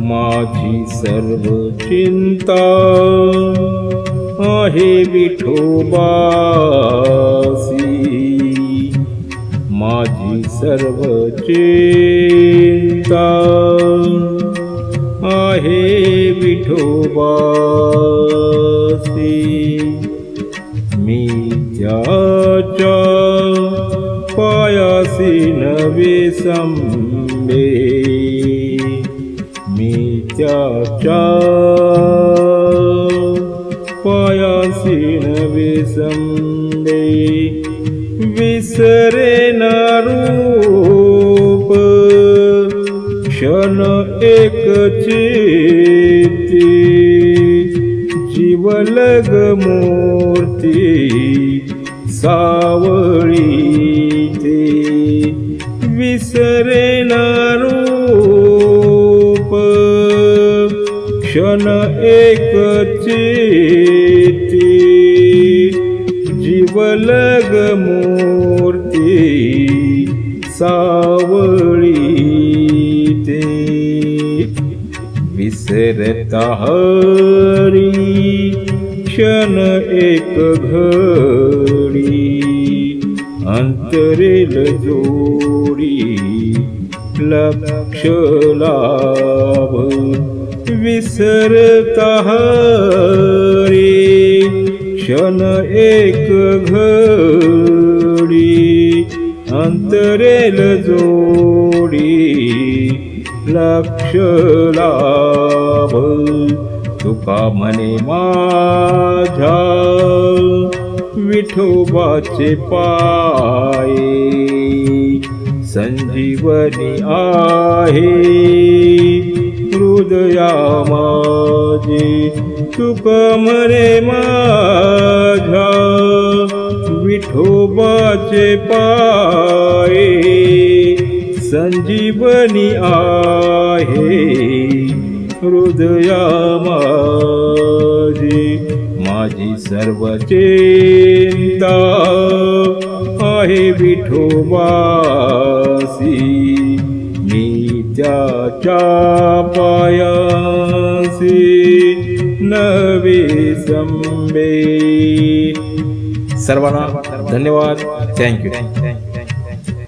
माझी सर्व चिंता आहे विठोबासी माझी सर्व चिंता आहे विठोबासी मी त्याच्या पायासी नवे संबे। मी त्या पायासीन पयासिन विसन्दे विसरे नारूप क्षण एकचिति शिवलगमूर्ति सावळी क्षण एक जीवलग मूर्ती सावळी ते. विसरता हरी क्षण एक घडी अंतरेल जोडी लक्ष ला विसरता रे क्षण एक घडी अंतरेल जोडी लक्ष लाभ तुका म्हणे माझ्या विठोबाचे पाय संजीवनी आहे. हृदया माझे. तुक मरे माझा विठोबाचे पाये. संजीवनी आहे. हृदया माझी. माझी सर्व चिंता आहे विठोबासी. मी त्याच्या नवे सर्वांना धन्यवाद. थँक्यू